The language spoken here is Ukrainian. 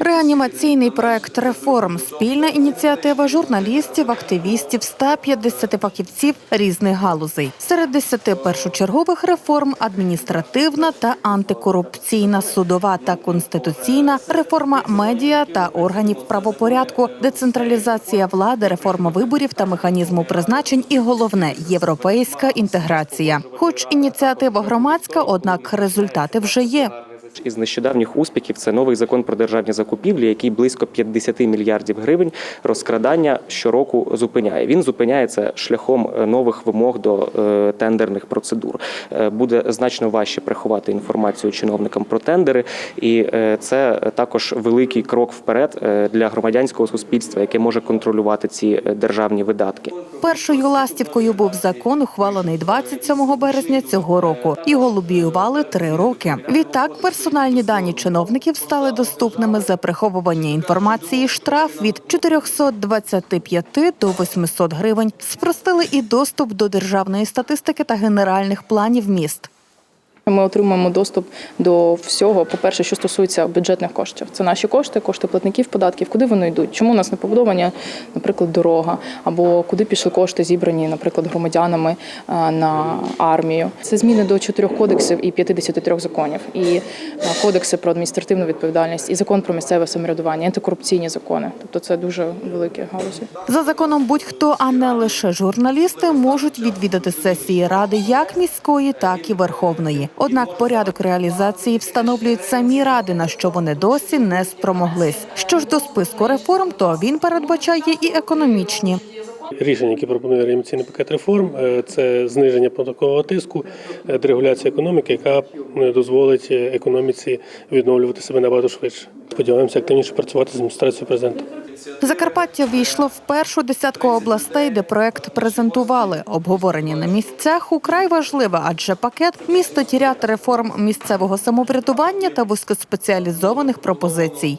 Реанімаційний проект реформ спільна ініціатива журналістів, активістів, 150 фахівців різних галузей. Серед 10 першочергових реформ адміністративна та антикорупційна, судова та конституційна, реформа медіа та органів правопорядку, децентралізація влади, реформа виборів та механізму призначень. І головне європейська інтеграція. Хоч ініціатива громадська, однак результати вже є. Із нещодавніх успіхів це новий закон про державні закупівлі, який близько 50 мільярдів гривень розкрадання щороку зупиняє. Він зупиняється шляхом е, нових вимог до е, тендерних процедур. Е, Буде значно важче приховати інформацію чиновникам про тендери, і це також великий крок вперед для громадянського суспільства, яке може контролювати ці державні видатки. Першою ластівкою був закон, ухвалений 27 березня цього року. Його лобіювали три роки. Відтак персональні дані чиновників стали доступними за приховування інформації. Штраф від 425 до 800 гривень. Спростили і доступ до державної статистики та генеральних планів міст. Ми отримуємо доступ до всього. По-перше, що стосується бюджетних коштів. Це наші кошти, кошти платників податків. Куди вони йдуть? Чому у нас не побудовані, наприклад, дорога, або куди пішли кошти, зібрані, наприклад, громадянами е, на армію. Це зміни до чотирьох кодексів і 53 законів. І е, кодекси про адміністративну відповідальність, і закон про місцеве самоврядування, антикорупційні закони. Тобто це дуже великі галузі. За законом будь-хто, а не лише журналісти, можуть відвідати сесії ради як міської, так і верховної. Однак порядок реалізації встановлюють самі ради, на що вони досі не спромоглись. Що ж до списку реформ, то він передбачає і економічні. Рішення, які пропонує реанімаційний пакет реформ, е, це зниження податкового тиску, е, дерегуляція економіки, яка е, дозволить економіці відновлювати себе набагато швидше. Сподіваємося активніше працювати з адміністрацією президента. Закарпаття війшло в першу десятку областей, де проект презентували. Обговорення на місцях украй важливе, адже пакет містить ряд реформ місцевого самоврядування та вузькоспеціалізованих пропозицій.